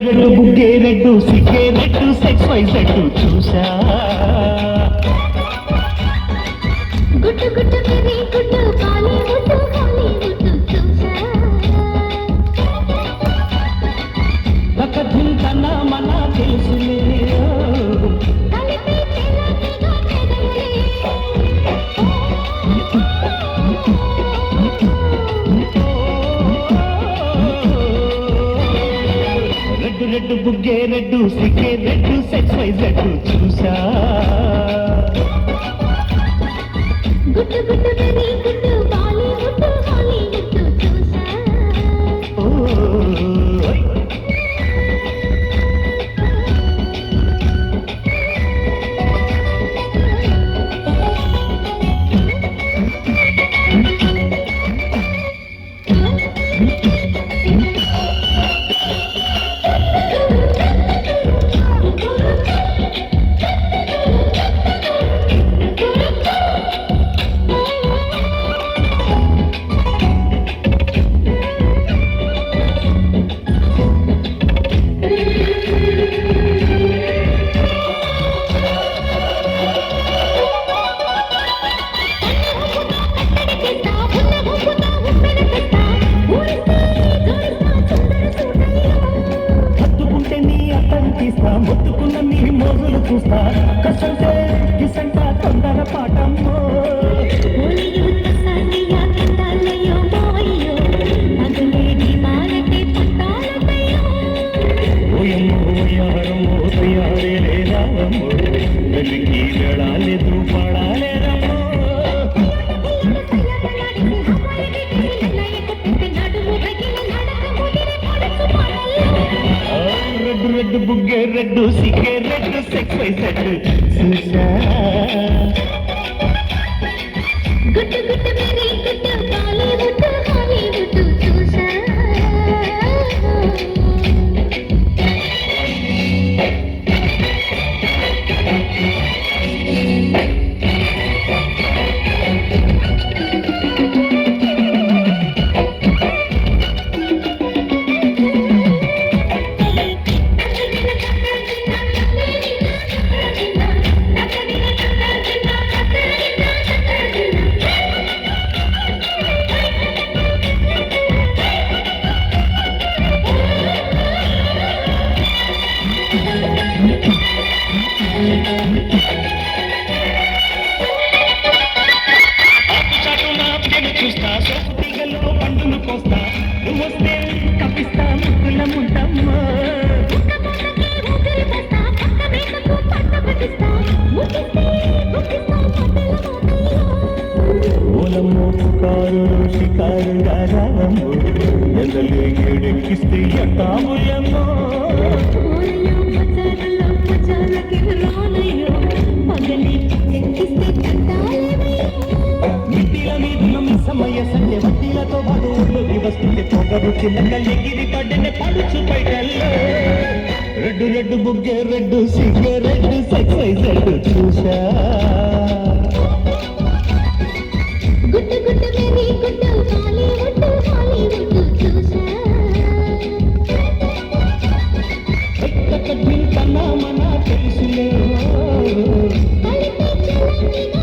Red బుగ్గే red సిగ్గే red సెక్స్ వైజ్ రెడ్డు చూసా. గుట్టు గుట్టు గుట్టు రెడ్డు బుగ్గే రెడ్డు సిక్కే రెడ్డు సెక్స్ వైజ్ రెడ్డు చూసా గుట్టు గుట్టు తీస్తా మొత్తుకున్న నీ మోజులు చూస్తా. కష్టంటే కిసంట తొందర పాటమ్మో ఒలియు తసనియా కిందలయో మోయో మగలేడి మాలటే ఓయమ్మో తయారే రావమ్మో రెడ్డు బుగ్గే రెడ్డు సిగ్గే రెడ్డు సెక్స్ సెట్ చూసా గుట్టు చూస్తా సోపు తీగల్లో పండును కోస్తా నువ్వు వస్తే కప్పిస్తా ముక్కుల ముంటమ్మా ఓలమ్మో రావమ్మో ఎందలు ఎడెక్కిస్తే ఎట్టాములమ్మో సమయ సంఖ్య వడ్డీలతో పాటు ఊళ్ళోకి వస్తుంది పొగరు చిన్నకల్లెగిరి పడిన పడుచు బయటల్లో రెడ్డు రెడ్డు బుగ్గె రెడ్డు సిగరెడ్డు సక్సైజ్ రెడ్డు చూసా. గుట్టు గుట్టు బేబీ గుట్టు హాలీవుడ్ హాలీవుడ్ చూసా. ఎక్కడ తింటన్నా మన తెలుసులే. కలిపి చలంగిన